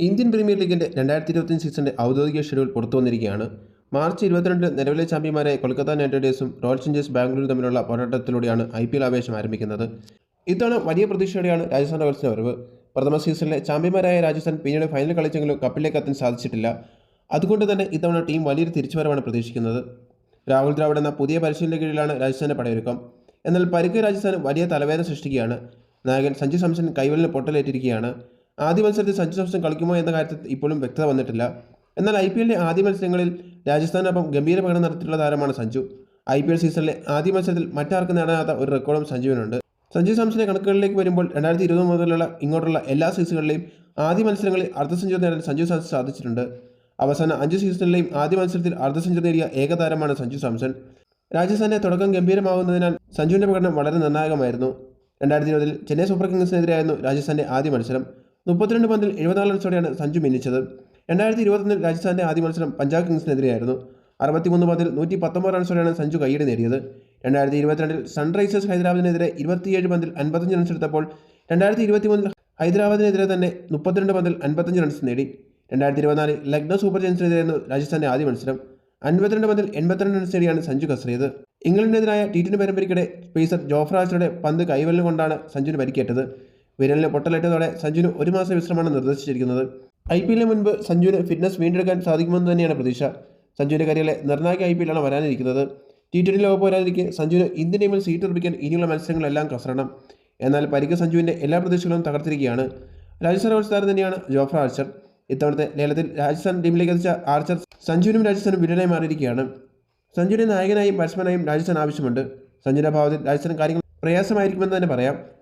Indian premier ലീഗിന്റെ രണ്ടായിരത്തി ഇരുപത്തിയഞ്ച് സീസണിന്റെ ഔദ്യോഗിക ഷെഡ്യൂൾ പുറത്തു വന്നിരിക്കുകയാണ്. മാർച്ച് ഇരുപത്തിരണ്ട് നിലവിലെ ചാമ്പ്യന്മാരായ കൊൽക്കത്ത നൈറ്റ് റൈഡേഴ്സും റോയൽ ചലഞ്ചേഴ്സ് ബാംഗ്ലൂരും തമ്മിലുള്ള പോരാട്ടത്തിലൂടെയാണ് ഐ പി എൽ ആവേശം ആരംഭിക്കുന്നത്. ഇത്തവണ വലിയ പ്രതീക്ഷയോടെയാണ് രാജസ്ഥാൻ റോയൽസിന്റെ വരവ്. പ്രഥമ സീസണിലെ ചാമ്പ്യന്മാരായ രാജസ്ഥാൻ പിന്നീട് ഫൈനൽ കളിച്ചെങ്കിലും കപ്പിലേക്ക് എത്താൻ സാധിച്ചിട്ടില്ല. അതുകൊണ്ട് തന്നെ ഇത്തവണ ടീം വലിയൊരു തിരിച്ചുവരവാണ് പ്രതീക്ഷിക്കുന്നത്. രാഹുൽ ദ്രാവിഡ് എന്ന പുതിയ പരിശീലന കീഴിലാണ് രാജസ്ഥാന്റെ പടയൊരുക്കം. എന്നാൽ പരിക്ക് രാജസ്ഥാൻ വലിയ തലവേദന സൃഷ്ടിക്കുകയാണ്. നായകൻ സഞ്ജു സാംസൺ കൈവലിന് പൊട്ടലേറ്റിരിക്കുകയാണ്. ആദ്യ മത്സരത്തിൽ സഞ്ജു സാംസൺ കളിക്കുമോ എന്ന കാര്യത്തിൽ ഇപ്പോഴും വ്യക്തത വന്നിട്ടില്ല. എന്നാൽ ഐ പി എല്ലിലെ ആദ്യ മത്സരങ്ങളിൽ രാജസ്ഥാനൊപ്പം ഗംഭീര പ്രകടനം നടത്തിയിട്ടുള്ള താരമാണ് സഞ്ജു. ഐ പി എൽ സീസണിലെ ആദ്യ മത്സരത്തിൽ മറ്റാർക്കും നേടാനാത്ത ഒരു റെക്കോർഡും സഞ്ജുവിനുണ്ട്. സഞ്ജു സാംസന്റെ കണക്കുകളിലേക്ക് വരുമ്പോൾ രണ്ടായിരത്തി ഇരുപത് മുതലുള്ള ഇങ്ങോട്ടുള്ള എല്ലാ സീസണുകളിലെയും ആദ്യ മത്സരങ്ങളിൽ അർദ്ധ സെഞ്ചുറി നേടാൻ സഞ്ജു സാംസൺ സാധിച്ചിട്ടുണ്ട്. അവസാന അഞ്ച് സീസണിലെയും ആദ്യ മത്സരത്തിൽ അർദ്ധ സെഞ്ചുറി നേടിയ ഏക താരമാണ് സഞ്ജു സാംസൺ. രാജസ്ഥാന്റെ തുടക്കം ഗംഭീരമാകുന്നതിനാൽ സഞ്ജുവിന്റെ പ്രകടനം വളരെ നിർണായകമായിരുന്നു. രണ്ടായിരത്തി ഇരുപതിൽ ചെന്നൈ സൂപ്പർ കിങ്സിനെതിരായിരുന്നു രാജസ്ഥാന്റെ ആദ്യ മത്സരം. മുപ്പത്തിരണ്ട് പന്തിൽ എഴുപത്തിനാല് റൺസോടെയാണ് സഞ്ജു മിന്നിച്ചത്. രണ്ടായിരത്തി ഇരുപത്തൊന്നിൽ രാജസ്ഥാന്റെ ആദ്യ മത്സരം പഞ്ചാബ് കിങ്സിനെതിരെയായിരുന്നു. അറുപത്തിമൂന്ന് പന്തിൽ നൂറ്റി പത്തൊമ്പത് റൺസോടെയാണ് സഞ്ജു കൈയ്യടി നേടിയത്. രണ്ടായിരത്തി ഇരുപത്തിരണ്ടിൽ സൺറൈസേഴ്സ് ഹൈദരാബാദിനെതിരെ ഇരുപത്തിയേഴ് പന്തിൽ അൻപത്തഞ്ച് റൺസ് എടുത്തപ്പോൾ രണ്ടായിരത്തി ഇരുപത്തിമൂന്നിൽ ഹൈദരാബാദിനെതിരെ തന്നെ മുപ്പത്തിരണ്ട് പന്തിൽ അൻപത്തഞ്ച് റൺസ് നേടി. രണ്ടായിരത്തി ഇരുപത്തിനാലിൽ ലക്നൗ സൂപ്പർ ജയൻസിനെതിരായിരുന്നു രാജസ്ഥാന്റെ ആദ്യ മത്സരം. അൻപത്തിരണ്ട് പന്തിൽ എൺപത്തിരണ്ട് റൺസ് നേടിയാണ് സഞ്ജു കസറിയത് ഇംഗ്ലണ്ടിനെതിരായ ടി ട്വന്റി പരമ്പരയ്ക്കിടെ പേസർ ജോഫ്രാസിയുടെ പന്ത് കൈവലിന് കൊണ്ടാണ് സഞ്ജുവിന് പരിക്കേറ്റത്. വിരലിന് പൊട്ടലേറ്റതോടെ സഞ്ജുവിന് ഒരു മാസം വിശ്രമമാണ് നിർദ്ദേശിച്ചിരിക്കുന്നത്. ഐ പി എല്ലിന് മുൻപ് സഞ്ജുവിന് ഫിറ്റ്നസ് വീണ്ടെടുക്കാൻ സാധിക്കുമെന്ന് തന്നെയാണ് പ്രതീക്ഷ. സഞ്ജുവിന്റെ കരിയറിലെ നിർണായക ഐ പി എല്ലാണ് വരാനിരിക്കുന്നത്. ടി ട്വന്റി ലോകകപ്പ് വരാതിരിക്കെ സഞ്ജുവിന് ഇന്ത്യൻ ടീമിൽ സീറ്റ് ഉറപ്പിക്കാൻ ഇനിയുള്ള മത്സരങ്ങളെല്ലാം കസരണം. എന്നാൽ പരിക്ക് സഞ്ജുവിന്റെ എല്ലാ പ്രതീക്ഷകളും തകർത്തിരിക്കുകയാണ്. രാജസ്ഥാൻ റോയൽസ് താരം തന്നെയാണ് ജോഫ്ര ആർച്ചർ ഇത്തവണത്തെ ലേലത്തിൽ രാജസ്ഥാൻ ടീമിലേക്ക് എത്തിച്ച ആർച്ചർ സഞ്ജുവിനും രാജസ്ഥാനും വില്ലനായി മാറിയിരിക്കുകയാണ്. സഞ്ജുവിനെ നായകനായും ബാറ്റ്സ്മാനായും രാജസ്ഥാൻ ആവശ്യമുണ്ട്. സഞ്ജുവിന്റെ അഭാവത്തിൽ രാജസ്ഥാൻ കാര്യങ്ങൾ പ്രയാസമായിരിക്കുമെന്ന് തന്നെ പറയാം.